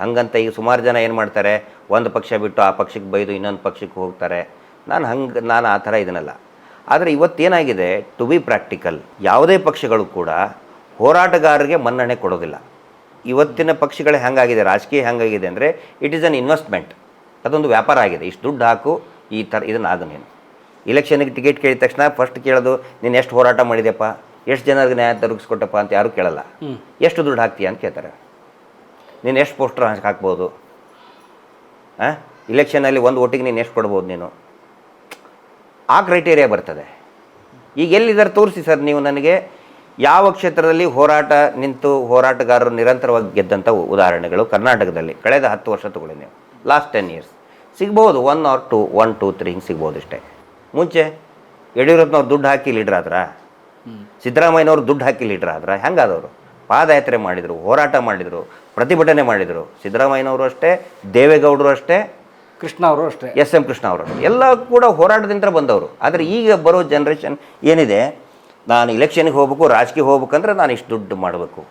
ಹಾಗಂತ ಈಗ ಸುಮಾರು ಜನ ಏನು ಮಾಡ್ತಾರೆ? ಒಂದು ಪಕ್ಷ ಬಿಟ್ಟು ಆ ಪಕ್ಷಕ್ಕೆ ಬೈದು ಇನ್ನೊಂದು ಪಕ್ಷಕ್ಕೆ ಹೋಗ್ತಾರೆ. ನಾನು ಹಂಗೆ ನಾನು ಆ ಥರ ಇದನ್ನಲ್ಲ. ಆದರೆ ಇವತ್ತೇನಾಗಿದೆ ಟು ಬಿ ಪ್ರಾಕ್ಟಿಕಲ್ ಯಾವುದೇ ಪಕ್ಷಗಳು ಕೂಡ ಹೋರಾಟಗಾರರಿಗೆ ಮನ್ನಣೆ ಕೊಡೋದಿಲ್ಲ. ಇವತ್ತಿನ ಪಕ್ಷಗಳು ಹೆಂಗಾಗಿದೆ ರಾಜಕೀಯ ಹೆಂಗಾಗಿದೆ ಅಂದರೆ ಇಟ್ ಈಸ್ ಅನ್ ಇನ್ವೆಸ್ಟ್ಮೆಂಟ್ ಅದೊಂದು ವ್ಯಾಪಾರ ಆಗಿದೆ. ಇಷ್ಟು ದುಡ್ಡು ಹಾಕು ಈ ಥರ ಇದನ್ನು ಆಗ ನೀನು. ಇಲೆಕ್ಷನ್ಗೆ ಟಿಕೆಟ್ ಕೇಳಿದ ತಕ್ಷಣ ಫಸ್ಟ್ ಕೇಳೋದು ನೀನು ಎಷ್ಟು ಹೋರಾಟ ಮಾಡಿದೆಪ್ಪ ಎಷ್ಟು ಜನರಿಗೆ ನ್ಯಾಯ ತರುಗಿಸ್ಕೊಟ್ಟಪ್ಪ ಅಂತ ಯಾರೂ ಕೇಳಲ್ಲ. ಎಷ್ಟು ದುಡ್ಡು ಹಾಕ್ತೀಯ ಅಂತ ಕೇಳ್ತಾರೆ. ನೀನು ಎಷ್ಟು ಪೋಸ್ಟರ್ ಹಾಕ್ಬೋದು? ಹಾಂ ಇಲೆಕ್ಷನಲ್ಲಿ ಒಂದು ಓಟಿಗೆ ನೀನು ಎಷ್ಟು ಕೊಡ್ಬೋದು ನೀನು? ಆ ಕ್ರೈಟೇರಿಯಾ ಬರ್ತದೆ. ಈಗ ಎಲ್ಲಿದ್ದಾರೆ ತೋರಿಸಿ ಸರ್ ನೀವು ನನಗೆ ಯಾವ ಕ್ಷೇತ್ರದಲ್ಲಿ ಹೋರಾಟ ನಿಂತು ಹೋರಾಟಗಾರರು ನಿರಂತರವಾಗಿ ಗೆದ್ದಂಥ ಉದಾಹರಣೆಗಳು ಕರ್ನಾಟಕದಲ್ಲಿ ಕಳೆದ ಹತ್ತು ವರ್ಷ ತಗೊಳ್ಳಿ ನೀವು. ಲಾಸ್ಟ್ ಟೆನ್ ಇಯರ್ಸ್ ಸಿಗ್ಬೋದು one or two one two three ಹಿಂಗೆ ಸಿಗ್ಬೋದು ಇಷ್ಟೇ. ಮುಂಚೆ ಯಡಿಯೂರಪ್ಪನವ್ರು ದುಡ್ಡು ಹಾಕಿ ಲೀಡ್ರ್ ಆದ್ರ? ಸಿದ್ದರಾಮಯ್ಯನವ್ರು ದುಡ್ಡು ಹಾಕಿ ಲೀಡ್ರ್ ಆದ್ರ? ಹೆಂಗಾದವರು? ಪಾದಯಾತ್ರೆ ಮಾಡಿದರು, ಹೋರಾಟ ಮಾಡಿದರು, ಪ್ರತಿಭಟನೆ ಮಾಡಿದರು. ಸಿದ್ದರಾಮಯ್ಯನವರು ಅಷ್ಟೇ, ದೇವೇಗೌಡರು ಅಷ್ಟೇ ಕೃಷ್ಣ ಅವರು ಅಷ್ಟೇ. ಎಸ್ ಎಂ ಕೃಷ್ಣ ಅವರು. ಎಲ್ಲ ಕೂಡ ಹೋರಾಟದಿಂದ ಬಂದವರು. ಆದರೆ ಈಗ ಬರೋ ಜನ್ರೇಷನ್ ಏನಿದೆ? ನಾನು ಇಲೆಕ್ಷನ್ಗೆ ಹೋಗ್ಬೇಕು ರಾಜಕೀಯ ಹೋಗ್ಬೇಕಂದ್ರೆ ನಾನು ಇಷ್ಟು ದುಡ್ಡು ಮಾಡಬೇಕು.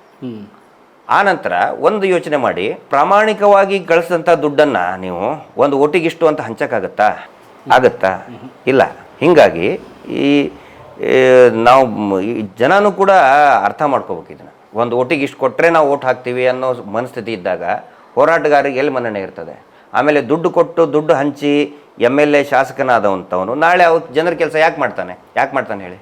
ಆನಂತರ ಒಂದು ಯೋಚನೆ ಮಾಡಿ ಪ್ರಾಮಾಣಿಕವಾಗಿ ಗಳಿಸಿದಂಥ ದುಡ್ಡನ್ನು ನೀವು ಒಂದು ಓಟಿಗಿಷ್ಟು ಅಂತ ಹಂಚಕ್ಕಾಗತ್ತಾ? ಆಗತ್ತಾ? ಇಲ್ಲ. ಹೀಗಾಗಿ ಈ ನಾವು ಈ ಜನನೂ ಕೂಡ ಅರ್ಥ ಮಾಡ್ಕೋಬೇಕು ಇದನ್ನು. ಒಂದು ಓಟಿಗೆ ಇಷ್ಟು ಕೊಟ್ಟರೆ ನಾವು ಓಟ್ ಹಾಕ್ತೀವಿ ಅನ್ನೋ ಮನಸ್ಥಿತಿ ಇದ್ದಾಗ ಹೋರಾಟಗಾರರಿಗೆ ಎಲ್ಲಿ ಮನ್ನಣೆ ಇರ್ತದೆ? ಆಮೇಲೆ ದುಡ್ಡು ಕೊಟ್ಟು ದುಡ್ಡು ಹಂಚಿ ಎಂ ಎಲ್ ಎ ಶಾಸಕನಾದವಂಥವನು ನಾಳೆ ಅವ್ರು ಜನರ ಕೆಲಸ ಯಾಕೆ ಮಾಡ್ತಾನೆ? ಯಾಕೆ ಮಾಡ್ತಾನೆ ಹೇಳಿ?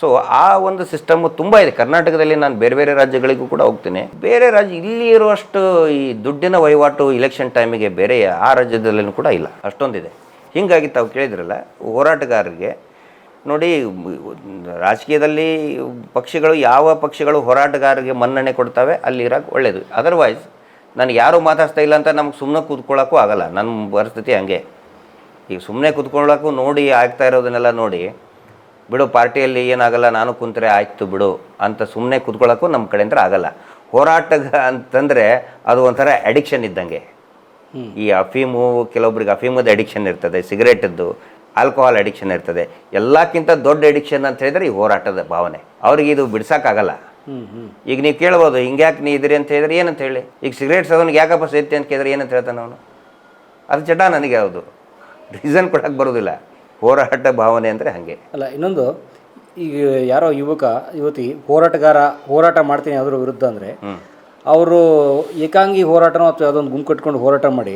ಸೊ ಆ ಒಂದು ಸಿಸ್ಟಮು ತುಂಬ ಇದೆ. ಕರ್ನಾಟಕದಲ್ಲಿ ನಾನು ಬೇರೆ ಬೇರೆ ರಾಜ್ಯಗಳಿಗೂ ಕೂಡ ಹೋಗ್ತೀನಿ. ಬೇರೆ ರಾಜ್ಯ ಇಲ್ಲಿ ಇರುವಷ್ಟು ಈ ದುಡ್ಡಿನ ವಹಿವಾಟು ಇಲೆಕ್ಷನ್ ಟೈಮಿಗೆ ಬೇರೆ ಆ ರಾಜ್ಯದಲ್ಲೂ ಕೂಡ ಇಲ್ಲ. ಅಷ್ಟೊಂದಿದೆ. ಹೀಗಾಗಿ ತಾವು ಕೇಳಿದ್ರಲ್ಲ ಹೋರಾಟಗಾರರಿಗೆ ನೋಡಿ ರಾಜಕೀಯದಲ್ಲಿ ಪಕ್ಷಗಳು ಯಾವ ಪಕ್ಷಗಳು ಹೋರಾಟಗಾರರಿಗೆ ಮನ್ನಣೆ ಕೊಡ್ತವೆ ಅಲ್ಲಿ ಇರೋಕೆ ಒಳ್ಳೆಯದು ಅದರ್ವೈಸ್ ನನಗೆ ಯಾರೂ ಮಾತಾಡ್ತಾ ಇಲ್ಲ ಅಂತ ನಮ್ಗೆ ಸುಮ್ಮನೆ ಕೂತ್ಕೊಳ್ಳೋಕ್ಕೂ ಆಗಲ್ಲ. ನನ್ನ ಪರಿಸ್ಥಿತಿ ಹಂಗೆ. ಈಗ ಸುಮ್ಮನೆ ಕೂತ್ಕೊಳ್ಳೋಕ್ಕೂ ನೋಡಿ ಆಗ್ತಾ ಇರೋದನ್ನೆಲ್ಲ ನೋಡಿ ಬಿಡು ಪಾರ್ಟಿಯಲ್ಲಿ ಏನಾಗಲ್ಲ ನಾನು ಕುಂತರೆ ಆಯಿತು ಬಿಡು ಅಂತ ಸುಮ್ಮನೆ ಕೂತ್ಕೊಳ್ಳೋಕ್ಕೂ ನಮ್ಮ ಕಡೆಯಿಂದ ಆಗಲ್ಲ. ಹೋರಾಟ ಅಂತಂದರೆ ಅದು ಒಂಥರ ಅಡಿಕ್ಷನ್ ಇದ್ದಂಗೆ. ಈ ಅಫೀಮು ಕೆಲವೊಬ್ರಿಗೆ ಅಫೀಮದ ಅಡಿಕ್ಷನ್ ಇರ್ತದೆ ಸಿಗರೇಟದ್ದು ಆಲ್ಕೋಹಾಲ್ ಅಡಿಕ್ಷನ್ ಇರ್ತದೆ. ಎಲ್ಲಕ್ಕಿಂತ ದೊಡ್ಡ ಅಡಿಕ್ಷನ್ ಅಂತ ಹೇಳಿದ್ರೆ ಈ ಹೋರಾಟದ ಭಾವನೆ. ಅವ್ರಿಗೆ ಇದು ಬಿಡ್ಸೋಕ್ಕಾಗಲ್ಲ. ಈಗ ನೀವು ಕೇಳ್ಬೋದು ಹಿಂಗ್ಯಾಕೆ ನೀ ಇದ್ರಿ ಅಂತ ಹೇಳಿದ್ರೆ ಏನಂತ ಹೇಳಿ? ಈಗ ಸಿಗರೇಟ್ ಸದನಿಗೆ ಯಾಕಪ್ಪ ಸೇರ್ತಿ ಅಂತ ಕೇಳಿದ್ರೆ ಏನಂತ ಹೇಳ್ತಾನೆ ಅವನು? ಅದು ಚಟ ನನಗೆ ಯಾವುದು? ರೀಸನ್ ಕೊಡಕ್ಕೆ ಬರೋದಿಲ್ಲ. ಹೋರಾಟ ಭಾವನೆ ಅಂದರೆ ಹಾಗೆ. ಅಲ್ಲ ಇನ್ನೊಂದು ಈಗ ಯಾರೋ ಯುವಕ ಯುವತಿ ಹೋರಾಟಗಾರ ಹೋರಾಟ ಮಾಡ್ತೀನಿ ಅದರ ವಿರುದ್ಧ ಅಂದರೆ ಅವರು ಏಕಾಂಗಿ ಹೋರಾಟನೋ ಅಥವಾ ಯಾವುದೊಂದು ಗುಂಪು ಕಟ್ಕೊಂಡು ಹೋರಾಟ ಮಾಡಿ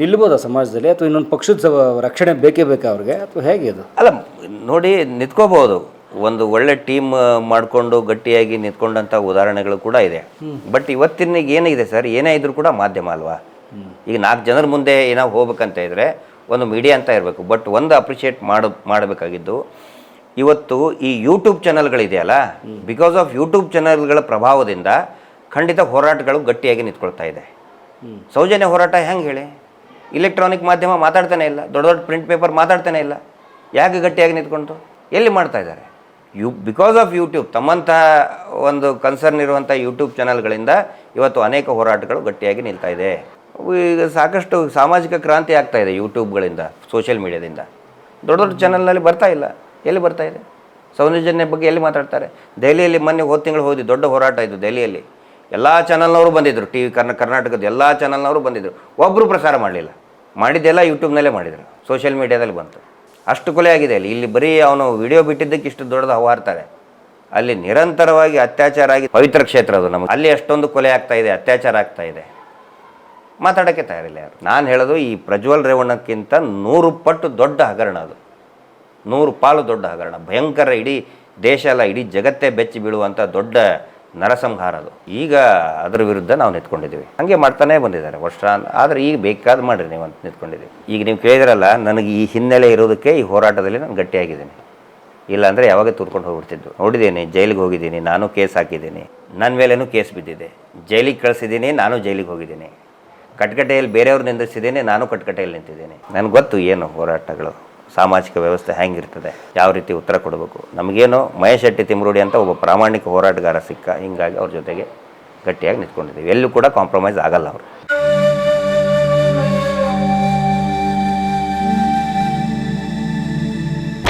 ನಿಲ್ಬೋದಾ ಸಮಾಜದಲ್ಲಿ? ಅಥವಾ ಇನ್ನೊಂದು ಪಕ್ಷದ ರಕ್ಷಣೆ ಬೇಕೇ ಬೇಕಾ ಅವ್ರಿಗೆ? ಅಥವಾ ಹೇಗೆ ಅದು? ಅಲ್ಲ ನೋಡಿ ನಿಂತ್ಕೋಬಹುದು. ಒಂದು ಒಳ್ಳೆ ಟೀಮ್ ಮಾಡಿಕೊಂಡು ಗಟ್ಟಿಯಾಗಿ ನಿಂತ್ಕೊಂಡಂಥ ಉದಾಹರಣೆಗಳು ಕೂಡ ಇದೆ. ಬಟ್ ಇವತ್ತಿನ ಏನಿದೆ ಸರ್ ಏನೇ ಇದ್ರೂ ಕೂಡ ಮಾಧ್ಯಮ ಅಲ್ವಾ? ಈಗ ನಾಲ್ಕು ಜನರ ಮುಂದೆ ಏನೋ ಹೋಗ್ಬೇಕಂತ ಇದ್ರೆ ಒಂದು ಮೀಡಿಯಾ ಅಂತ ಇರಬೇಕು. ಬಟ್ ಒಂದು ಅಪ್ರಿಷಿಯೇಟ್ ಮಾಡ ಮಾಡಬೇಕಾಗಿದ್ದು ಇವತ್ತು ಈ ಯೂಟ್ಯೂಬ್ ಚಾನಲ್ಗಳಿದೆಯಲ್ಲ ಬಿಕಾಸ್ ಆಫ್ ಯೂಟ್ಯೂಬ್ ಚಾನಲ್ಗಳ ಪ್ರಭಾವದಿಂದ ಖಂಡಿತ ಹೋರಾಟಗಳು ಗಟ್ಟಿಯಾಗಿ ನಿಂತ್ಕೊಳ್ತಾ ಇದೆ. ಸೌಜನ್ಯ ಹೋರಾಟ ಹೆಂಗೆ ಹೇಳಿ? ಇಲೆಕ್ಟ್ರಾನಿಕ್ ಮಾಧ್ಯಮ ಮಾತಾಡ್ತಾನೆ ಇಲ್ಲ. ದೊಡ್ಡ ದೊಡ್ಡ ಪ್ರಿಂಟ್ ಪೇಪರ್ ಮಾತಾಡ್ತಾನೆ ಇಲ್ಲ. ಯಾಕೆ ಗಟ್ಟಿಯಾಗಿ ನಿಂತ್ಕೊಂಡು ಎಲ್ಲಿ ಮಾಡ್ತಾ ಇದ್ದಾರೆ? ಯು ಬಿಕಾಸ್ ಆಫ್ ಯೂಟ್ಯೂಬ್ ತಮ್ಮಂತಹ ಒಂದು ಕನ್ಸರ್ನ್ ಇರುವಂಥ ಯೂಟ್ಯೂಬ್ ಚಾನಲ್ಗಳಿಂದ ಇವತ್ತು ಅನೇಕ ಹೋರಾಟಗಳು ಗಟ್ಟಿಯಾಗಿ ನಿಲ್ತಾ ಇದೆ. ಈಗ ಸಾಕಷ್ಟು ಸಾಮಾಜಿಕ ಕ್ರಾಂತಿ ಆಗ್ತಾ ಇದೆ ಯೂಟ್ಯೂಬ್ಗಳಿಂದ ಸೋಷಿಯಲ್ ಮೀಡಿಯಾದಿಂದ ದೊಡ್ಡ ದೊಡ್ಡ ಚಾನಲ್ನಲ್ಲಿ ಬರ್ತಾ ಇಲ್ಲ. ಎಲ್ಲಿ ಬರ್ತಾ ಇದೆ? ಸೌಂದರ್ಯಜನ್ಯ ಬಗ್ಗೆ ಎಲ್ಲಿ ಮಾತಾಡ್ತಾರೆ? ದೆಹಲಿಯಲ್ಲಿ ಮೊನ್ನೆ ಹೋದ ತಿಂಗಳು ಹೋದಿ ದೊಡ್ಡ ಹೋರಾಟ ಇದ್ದು ದೆಹಲಿಯಲ್ಲಿ. ಎಲ್ಲ ಚಾನಲ್ನವರು ಬಂದಿದ್ದರು ಟಿ ವಿ ಕರ್ನ ಕರ್ನಾಟಕದ ಎಲ್ಲ ಚಾನಲ್ನವರು ಬಂದಿದ್ದರು ಒಬ್ಬರು ಪ್ರಸಾರ ಮಾಡಲಿಲ್ಲ. ಮಾಡಿದ್ದೆಲ್ಲ ಯೂಟ್ಯೂಬ್ನಲ್ಲೇ ಮಾಡಿದರು. ಸೋಷಿಯಲ್ ಮೀಡಿಯಾದಲ್ಲಿ ಬಂತು. ಅಷ್ಟು ಕೊಲೆ ಆಗಿದೆ ಅಲ್ಲಿ. ಇಲ್ಲಿ ಬರೀ ಅವನು ವಿಡಿಯೋ ಬಿಟ್ಟಿದ್ದಕ್ಕೆ ಇಷ್ಟು ದೊಡ್ಡದು ಹವಾರ್ತಾರೆ. ಅಲ್ಲಿ ನಿರಂತರವಾಗಿ ಅತ್ಯಾಚಾರ ಆಗಿ ಪವಿತ್ರ ಕ್ಷೇತ್ರ ಅದು ನಮಗೆ. ಅಲ್ಲಿ ಅಷ್ಟೊಂದು ಕೊಲೆ ಆಗ್ತಾ ಇದೆ, ಅತ್ಯಾಚಾರ ಆಗ್ತಾ ಇದೆ. ಮಾತಾಡೋಕ್ಕೆ ತಯಾರಿಲ್ಲ ಯಾರು. ನಾನು ಹೇಳೋದು ಈ ಪ್ರಜ್ವಲ್ ರೇವಣ್ಣಕ್ಕಿಂತ ನೂರು ಪಟ್ಟು ದೊಡ್ಡ ಹಗರಣ ಅದು. ನೂರು ಪಾಲು ದೊಡ್ಡ ಹಗರಣ. ಭಯಂಕರ ಇಡೀ ದೇಶ ಅಲ್ಲ ಇಡೀ ಜಗತ್ತೇ ಬೆಚ್ಚಿ ಬೀಳುವಂಥ ದೊಡ್ಡ ನರಸಂಹಾರ ಅದು. ಈಗ ಅದರ ವಿರುದ್ಧ ನಾವು ನಿಂತ್ಕೊಂಡಿದ್ದೀವಿ. ಹಾಗೆ ಮಾಡ್ತಾನೆ ಬಂದಿದ್ದಾರೆ ವರ್ಷ. ಆದರೆ ಈಗ ಬೇಕಾದ ಮಾಡಿರಿ ನೀವು ಅಂತ ನಿಂತ್ಕೊಂಡಿದ್ದೀವಿ. ಈಗ ನೀವು ಕೇಳಿದ್ರಲ್ಲ, ನನಗೆ ಈ ಹಿನ್ನೆಲೆ ಇರೋದಕ್ಕೆ ಈ ಹೋರಾಟದಲ್ಲಿ ನಾನು ಗಟ್ಟಿಯಾಗಿದ್ದೀನಿ. ಇಲ್ಲಾಂದರೆ ಯಾವಾಗ ತೂರ್ಕೊಂಡು ಹೋಗ್ಬಿಡ್ತಿದ್ದು. ನೋಡಿದ್ದೀನಿ, ಜೈಲಿಗೆ ಹೋಗಿದ್ದೀನಿ, ನಾನು ಕೇಸ್ ಹಾಕಿದ್ದೀನಿ. ನನ್ನ ಮೇಲೇನೂ ಕೇಸ್ ಬಿದ್ದಿದೆ. ಜೈಲಿಗೆ ಕಳಿಸಿದ್ದೀನಿ, ನಾನು ಜೈಲಿಗೆ ಹೋಗಿದ್ದೀನಿ. ಕಟ್ಕಟೆಯಲ್ಲಿ ಬೇರೆಯವ್ರು ನಿಂದಿಸಿದ್ದೀನಿ ನಾನು ಕಟ್ಕಟೆಯಲ್ಲಿ ನಿಂತಿದ್ದೀನಿ. ನನಗೆ ಗೊತ್ತು ಏನು ಹೋರಾಟಗಳು. ಸಾಮಾಜಿಕ ವ್ಯವಸ್ಥೆ ಹೆಂಗಿರ್ತದೆ, ಯಾವ ರೀತಿ ಉತ್ತರ ಕೊಡಬೇಕು. ನಮಗೇನು ಮಹೇಶ್ ಶೆಟ್ಟಿ ತಿಮ್ರೋಡಿ ಅಂತ ಒಬ್ಬ ಪ್ರಾಮಾಣಿಕ ಹೋರಾಟಗಾರ ಸಿಕ್ಕ, ಹಿಂಗಾಗಿ ಅವ್ರ ಜೊತೆಗೆ ಗಟ್ಟಿಯಾಗಿ ನಿಂತ್ಕೊಂಡಿದ್ದೀವಿ. ಎಲ್ಲೂ ಕೂಡ ಕಾಂಪ್ರಮೈಸ್ ಆಗಲ್ಲ ಅವರು.